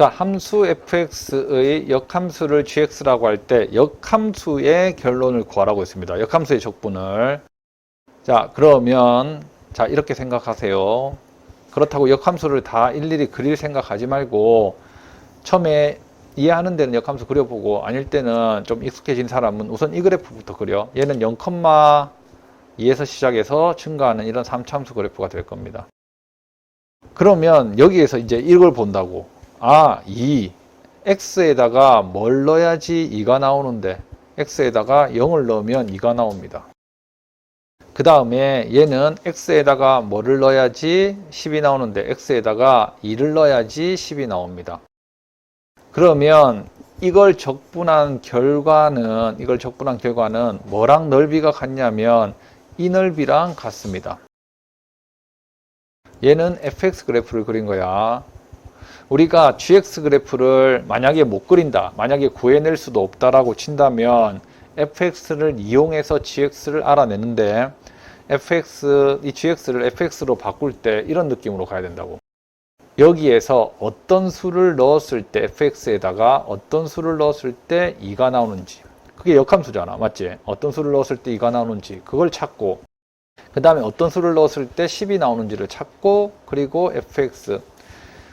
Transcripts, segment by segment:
자, 함수 fx의 역함수를 gx라고 할 때 역함수의 결론을 구하라고 했습니다. 역함수의 적분을. 자, 그러면 자, 이렇게 생각하세요. 그렇다고 역함수를 다 일일이 그릴 생각하지 말고 처음에 이해하는 데는 역함수 그려보고 아닐 때는 좀 익숙해진 사람은 우선 이 그래프부터 그려. 얘는 0,2에서 시작해서 증가하는 이런 3참수 그래프가 될 겁니다. 그러면 여기에서 이제 이걸 본다고. 아, 2. x에다가 뭘 넣어야지 2가 나오는데 x에다가 0을 넣으면 2가 나옵니다. 그 다음에 얘는 x에다가 뭐를 넣어야지 10이 나오는데 x에다가 2를 넣어야지 10이 나옵니다. 그러면 이걸 적분한 결과는 이걸 적분한 결과는 뭐랑 넓이가 같냐면 이 넓이랑 같습니다. 얘는 fx 그래프를 그린 거야. 우리가 gx 그래프를 만약에 못 그린다. 만약에 구해낼 수도 없다라고 친다면 fx를 이용해서 gx를 알아내는데 fx 이 gx를 fx로 바꿀 때 이런 느낌으로 가야 된다고. 여기에서 어떤 수를 넣었을 때 fx에다가 어떤 수를 넣었을 때 2가 나오는지 그게 역함수잖아 맞지? 어떤 수를 넣었을 때 2가 나오는지 그걸 찾고 그 다음에 어떤 수를 넣었을 때 10이 나오는지를 찾고 그리고 fx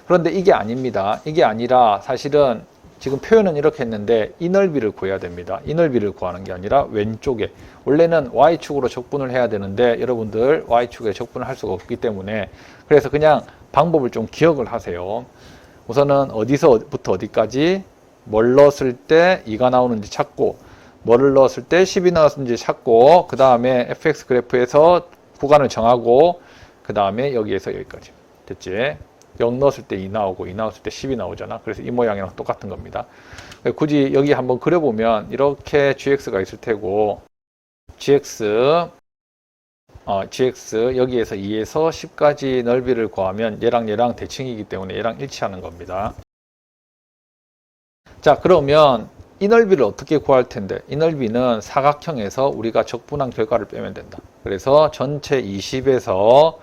그런데 이게 아닙니다 이게 아니라 사실은 지금 표현은 이렇게 했는데 이 넓이를 구해야 됩니다 이 넓이를 구하는 게 아니라 왼쪽에 원래는 y축으로 적분을 해야 되는데 여러분들 y축에 적분을 할 수가 없기 때문에 그래서 그냥 방법을 좀 기억을 하세요. 우선은 어디서부터 어디까지 뭘 넣었을 때 2가 나오는지 찾고 뭐를 넣었을 때 10이 나왔는지 찾고 그 다음에 fx 그래프에서 구간을 정하고 그 다음에 여기에서 여기까지 됐지? 0 넣었을 때 2 나오고 2 나왔을 때 10이 나오잖아. 그래서 이 모양이랑 똑같은 겁니다. 굳이 여기 한번 그려보면 이렇게 gx가 있을 테고 gx 어, gx 여기에서 2에서 10까지 넓이를 구하면 얘랑 얘랑 대칭이기 때문에 얘랑 일치하는 겁니다. 자 그러면 이 넓이를 어떻게 구할 텐데 이 넓이는 사각형에서 우리가 적분한 결과를 빼면 된다. 그래서 전체 20에서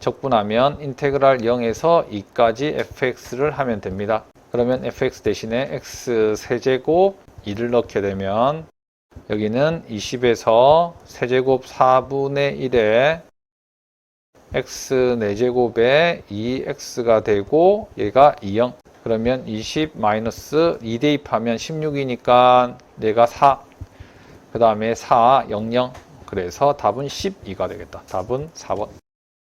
적분하면 인테그랄 0에서 2까지 fx를 하면 됩니다. 그러면 fx 대신에 x 세제곱 2를 넣게 되면 여기는 20에서 세제곱 4분의 1에 x 4제곱에 2x가 되고 얘가 2영 그러면 20 마이너스 2 대입하면 16이니까 얘가 4. 그 다음에 4, 0, 0. 그래서 답은 12가 되겠다. 답은 4번.